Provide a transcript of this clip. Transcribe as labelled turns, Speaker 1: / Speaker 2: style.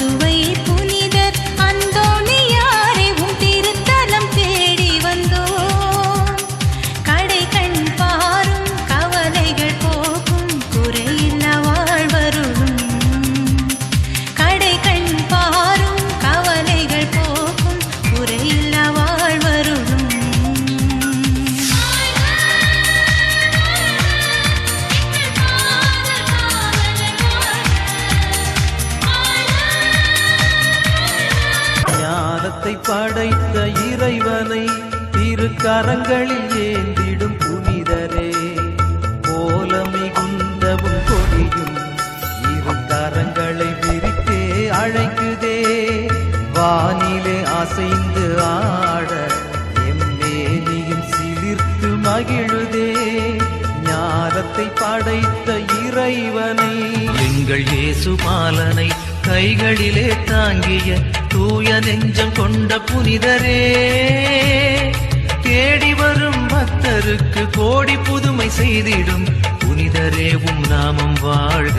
Speaker 1: மதுவை புனிதர்
Speaker 2: வானத்தை படைத்த இறைவனை திருக்கரங்களில் ஏந்திடும் புனிதரே. போல மிகுந்தவும் கொடியும் இரு கரங்களை விரித்தே அழைக்குதே. வானிலே அசைந்து ஆட எம்மேனியும் சிலிர்த்து மகிழுதே. ஞானத்தை படைத்த இறைவனை எங்கள் இயேசு பாலனை கைகளிலே தாங்கிய தூய நெஞ்சம் கொண்ட புனிதரே தேடி வரும் பக்தருக்கு கோடி புதுமை செய்திடும் புனிதரே உம் நாமம் வாழ்க.